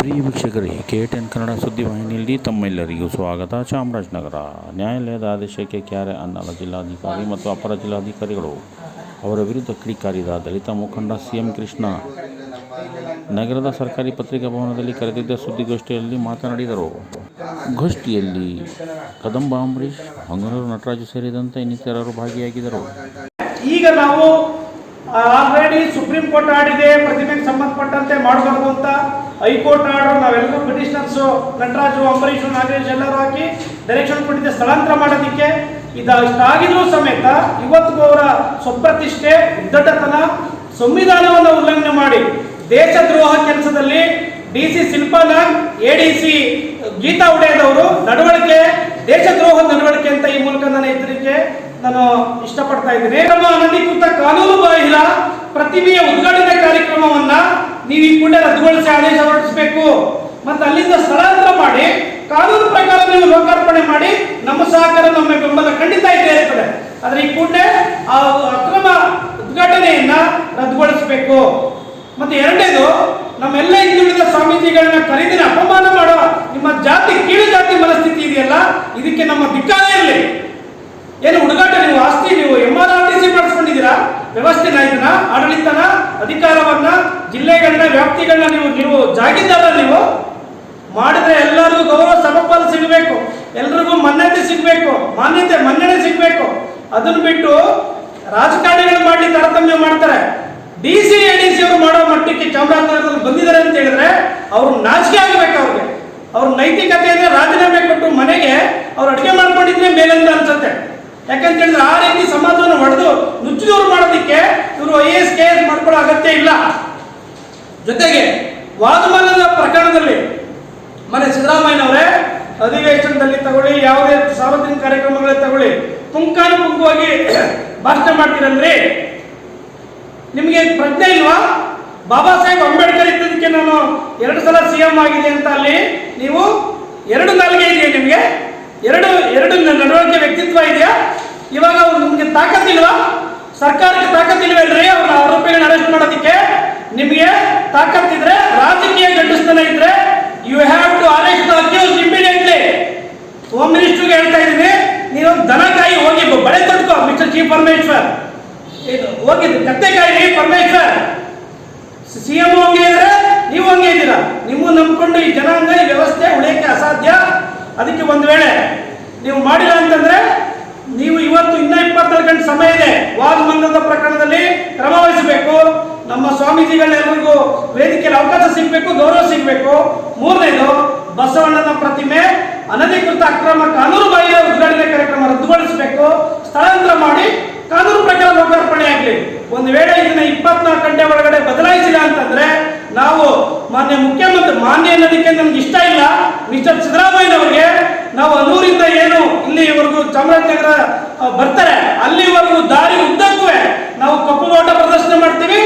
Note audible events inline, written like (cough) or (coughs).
ಪ್ರಿಯ ವೀಕ್ಷಕರಿಗೆ K ten Kannada ಸುದ್ದಿವಾಹಿನಿಯಲ್ಲಿ ತಮ್ಮೆಲ್ಲರಿಗೂ ಸ್ವಾಗತ. ಚಾಮರಾಜನಗರ ನ್ಯಾಯಾಲಯದ ಆದೇಶಕ್ಕೆ ಕ್ಯಾರೆ ಅನ್ನಲ ಜಿಲ್ಲಾಧಿಕಾರಿ ಮತ್ತು ಅಪರ ಜಿಲ್ಲಾಧಿಕಾರಿಗಳು ಅವರ ವಿರುದ್ಧ ಕಿಡಿಕಾರಿದ ದಲಿತ ಮುಖಂಡ ಸಿ ಎಂ ಕೃಷ್ಣ. ನಗರದ ಸರ್ಕಾರಿ ಪತ್ರಿಕಾ ಭವನದಲ್ಲಿ ಕರೆದಿದ್ದ ಸುದ್ದಿಗೋಷ್ಠಿಯಲ್ಲಿ ಮಾತನಾಡಿದರು. ಗೋಷ್ಠಿಯಲ್ಲಿ ಕದಂಬ ಅಂಬರೀಷ್ ಹೊಂಗನೂರು ನಟರಾಜು ಸೇರಿದಂತೆ ಇನ್ನಿತರರು ಭಾಗಿಯಾಗಿದ್ದರು. ಈಗ ನಾವು ಆಲ್ರೆಡಿ ಸುಪ್ರೀಂ ಕೋರ್ಟ್ ಆಡಿದೆ ಪ್ರತಿಮೆಗೆ ಸಂಬಂಧಪಟ್ಟಂತೆ ಮಾಡಬಾರ್ದು ಅಂತ ಹೈಕೋರ್ಟ್ ಆರ್ಡರ್ ನಾವೆಲ್ಲರೂ ಪಿಟಿಷನರ್ಸ್ ನಟರಾಜು ಅಂಬರೀಶು ನಾಗೇಶ್ ಎಲ್ಲರೂ ಹಾಕಿ ಡೈರೆಕ್ಷನ್ ಕೊಟ್ಟಿದ್ದೆ, ಸ್ಥಳಾಂತರ ಮಾಡೋದಕ್ಕೆ. ಇದು ಇಷ್ಟಾಗಿದ್ರೂ ಸಮೇತ ಇವತ್ತಿಗೂ ಅವರ ಸ್ವಪ್ರತಿಷ್ಠೆ, ಉದ್ದಟತನ, ಸಂವಿಧಾನವನ್ನು ಉಲ್ಲಂಘನೆ ಮಾಡಿ ದೇಶದ್ರೋಹ ಕೆಲಸದಲ್ಲಿ ಡಿ ಸಿ ಶಿಲ್ಪಾನಾಗ್ ಎ ಡಿ ಸಿ ಗೀತಾ ಉಡೇದವರು ನಡವಳಿಕೆ ದೇಶದ್ರೋಹ ನಡವಳಿಕೆ ಅಂತ ಈ ಮೂಲಕ ನಾನು ಎಚ್ಚರಿಕೆ. ನಾನು ಇಷ್ಟಪಡ್ತಾ ಇದ್ದೇನೆ. ನಮ್ಮ ಅನಧಿಕೃತ ಕಾನೂನು ಬಾಹಿರ ಪ್ರತಿಮೆಯ ಉದ್ಘಾಟನೆ ಕಾರ್ಯಕ್ರಮವನ್ನ ನೀವು ಈ ಕೂಡಲೇ ರದ್ದುಗೊಳಿಸಿ ಆದೇಶ ಹೊರಡಿಸಬೇಕು. ಮತ್ತೆ ಅಲ್ಲಿಂದ ಸ್ಥಳಾಂತರ ಮಾಡಿ, ಕಾನೂನು ಪ್ರಕಾರ ನೀವು ಲೋಕಾರ್ಪಣೆ ಮಾಡಿ, ನಮ್ಮ ಸಹಕಾರ, ನಮ್ಮ ಬೆಂಬಲ ಖಂಡಿತ ಇದ್ದೇ ಇರ್ತದೆ. ಆದ್ರೆ ಈ ಕೂಡಲೇ ಆ ಅಕ್ರಮ ಉದ್ಘಾಟನೆಯನ್ನ ರದ್ದುಗೊಳಿಸಬೇಕು. ಮತ್ತೆ ಎರಡನೇದು ನಮ್ಮೆಲ್ಲ ಹಿಂದುಳಿದ ಸ್ವಾಮೀಜಿಗಳನ್ನ ಖರೀದಿನ ಅಪಮಾನ ಮಾಡೋ ನಿಮ್ಮ ಜಾತಿ, ಕೀಳು ಜಾತಿ ಮನಸ್ಥಿತಿ ಇದೆಯಲ್ಲ, ಇದಕ್ಕೆ ನಮ್ಮ ಧಿಕ್ಕಾರ ಇರಲಿ. ಏನು ಹುಡುಗಾಟ ನೀವು ಆಸ್ತಿ, ನೀವು M R R T C ಮಾಡಿಸ್ಕೊಂಡಿದ್ದೀರಾ? ವ್ಯವಸ್ಥೆನ ಇದನ್ನ ಆಡಳಿತನ, ಅಧಿಕಾರವನ್ನ, ಜಿಲ್ಲೆಗಳನ್ನ, ವ್ಯಾಪ್ತಿಗಳನ್ನ ನೀವು ನೀವು ಜಾಗಿದ್ದಾರ ನೀವು? ಮಾಡಿದ್ರೆ ಎಲ್ಲರಿಗೂ ಗೌರವ ಸಮಪಾಲ ಸಿಗಬೇಕು. ಎಲ್ರಿಗೂ ಮನ್ನಣೆ ಸಿಗಬೇಕು. ಮಾನ್ಯತೆ, ಮನ್ನಣೆ ಸಿಗಬೇಕು. ಅದನ್ನ ಬಿಟ್ಟು ರಾಜಕಾರಣಿಗಳು ಮಾಡಿ ತಾರತಮ್ಯ ಮಾಡ್ತಾರೆ. D C, A D C ಅವರು ಮಾಡೋ ಮಟ್ಟಕ್ಕೆ ಚಾಮರಾಜನಗರದಲ್ಲಿ ಬಂದಿದ್ದಾರೆ ಅಂತ ಹೇಳಿದ್ರೆ ಅವ್ರು ನಾಚಿಕೆ ಆಗಬೇಕು ಅವ್ರಿಗೆ. ಅವ್ರ ನೈತಿಕತೆಯಿಂದ ರಾಜೀನಾಮೆ ಕೊಟ್ಟು ಮನೆಗೆ ಅವ್ರು ಅಡುಗೆ ಮಾಡ್ಕೊಂಡಿದ್ರೆ ಮೇಲಂತ ಅನ್ಸುತ್ತೆ. ಯಾಕಂತ ಹೇಳಿದ್ರೆ ಆ ರೀತಿ ಸಮಾಜವನ್ನು ಹೊಡೆದು ನುಚ್ಚಿದವರು ಮಾಡೋದಕ್ಕೆ ಇವರು ಐ ಎಸ್ ಕೆ ಎಸ್ ಮಾಡ್ಕೊಳ್ಳೋ ಅಗತ್ಯ ಇಲ್ಲ. ಜೊತೆಗೆ ವಾದಮಾನದ ಪ್ರಕರಣದಲ್ಲಿ ಮನೆ ಸಿದ್ದರಾಮಯ್ಯನವರೇ, ಅಧಿವೇಶನದಲ್ಲಿ ತಗೊಳ್ಳಿ, ಯಾವುದೇ ಸಾರ್ವಜನಿಕ ಕಾರ್ಯಕ್ರಮಗಳಲ್ಲಿ ತಗೊಳ್ಳಿ ಪುಂಖಾನುಪುಂಖವಾಗಿ (coughs) ಭಾಷಣ ಮಾಡ್ತೀರಲ್ರಿ ನಿಮಗೆ ಪ್ರಜ್ಞೆ ಇಲ್ವಾ? ಬಾಬಾ ಸಾಹೇಬ್ ಅಂಬೇಡ್ಕರ್ ಇದ್ದದಕ್ಕೆ ನಾನು ಎರಡು ಸಲ ಸಿ ಎಂ ಆಗಿದೆ ಅಂತ ಅಲ್ಲಿ ನೀವು ಎರಡು ನಾಲ್ಗೆ ಇದೆಯಾ ನಿಮಗೆ? ಎರಡು ಎರಡು ನಡವಳಿಕೆ ವ್ಯಕ್ತಿತ್ವ ಇದೆಯಾ ಇವಾಗ ನಿಮಗೆ ತಾಕತ್ತಿಲ್ವಾ ಸರ್ಕಾರಕ್ಕೆ ತಾಕತ್ತಿಲ್ವೇನ್ರಿ ಅವ್ರ ಆರೋಪಿಗಳನ್ನ ಅರೆಸ್ಟ್ ಮಾಡೋದಕ್ಕೆ ನಿಮಗೆ ತಾಕತ್ತಿದ್ರೆ ರಾಜಕೀಯ ಗಂಡಸ್ತನ ಇದ್ರೆ you have to arrest accuse immediately home ಮಿನಿಸ್ಟರ್ಗೆ ಹೇಳ್ತಾ ಇದ್ದೀನಿ ನೀವು ದನಕಾಯಿ ಹೋಗಿ ಬಳೆ ತೊಟ್ಕೋ ಮಿಸ್ಟರ್ ಜಿ ಪರಮೇಶ್ವರ್ ಇದು ಹೋಗಿ ಕತ್ತೆ ಕಾಯಿ ಪರಮೇಶ್ವರ್ ಸಿ ಎಂ ಹಂಗೆ ಇದ್ರೆ ನೀವು ಹಂಗೆ ಇದ್ದೀರಾ ನಿಮ್ಮ ನಂಬ್ಕೊಂಡು ಈ ಜನಾಂಗ ಅದಕ್ಕೆ ಒಂದು ವೇಳೆ ನೀವು ಮಾಡಿಲ್ಲ ಅಂತಂದ್ರೆ ನೀವು ಇವತ್ತು ಇನ್ನ ಇಪ್ಪತ್ನಾಲ್ಕು ಗಂಟೆ ಸಮಯ ಇದೆ. ವಾಗ್ಮಂದದ ಪ್ರಕರಣದಲ್ಲಿ ಕ್ರಮ ವಹಿಸಬೇಕು ನಮ್ಮ ಸ್ವಾಮೀಜಿಗಳೆಲ್ಲರಿಗೂ ವೇದಿಕೆಯಲ್ಲಿ ಅವಕಾಶ ಸಿಗಬೇಕು, ಗೌರವ ಸಿಗಬೇಕು. ಮೂರನೇದು, ಬಸವಣ್ಣನ ಪ್ರತಿಮೆ ಅನಧಿಕೃತ ಅಕ್ರಮ ಕಾನೂನು ಬಾಹಿರ ಉದ್ಘಾಟನೆ ಕಾರ್ಯಕ್ರಮ ರದ್ದುಗೊಳಿಸಬೇಕು. ಸ್ಥಳಾಂತರ ಮಾಡಿ ಕಾನೂನು ಪ್ರಕಾರ ಲೋಕಾರ್ಪಣೆ ಆಗಲಿ. ಒಂದು ವೇಳೆ ಇದನ್ನ ಇಪ್ಪತ್ನಾಲ್ಕು ಗಂಟೆ ಒಳಗಡೆ ಬದಲಾಯಿಸಿಲ್ಲ ಅಂತಂದ್ರೆ ಮಾನ್ಯ ಮುಖ್ಯಮಂತ್ರಿ, ಮಾನ್ಯ ಅನ್ನೋದಕ್ಕೆ ನಮ್ಗೆ ಇಷ್ಟ ಇಲ್ಲ. ಮಿಸ್ಟರ್ ಸಿದ್ದರಾಮಯ್ಯನವರಿಗೆ ನಾವು ಅನೂರಿಂದ ಏನು ಇಲ್ಲಿವರೆಗೂ ಚಾಮರಾಜನಗರ ಬರ್ತಾರೆ. ಅಲ್ಲಿವರೆಗೂ ದಾರಿ ಉದ್ದಕ್ಕೂ ನಾವು ಕಪ್ಪು ಓಟ ಪ್ರದರ್ಶನ ಮಾಡ್ತೀವಿ.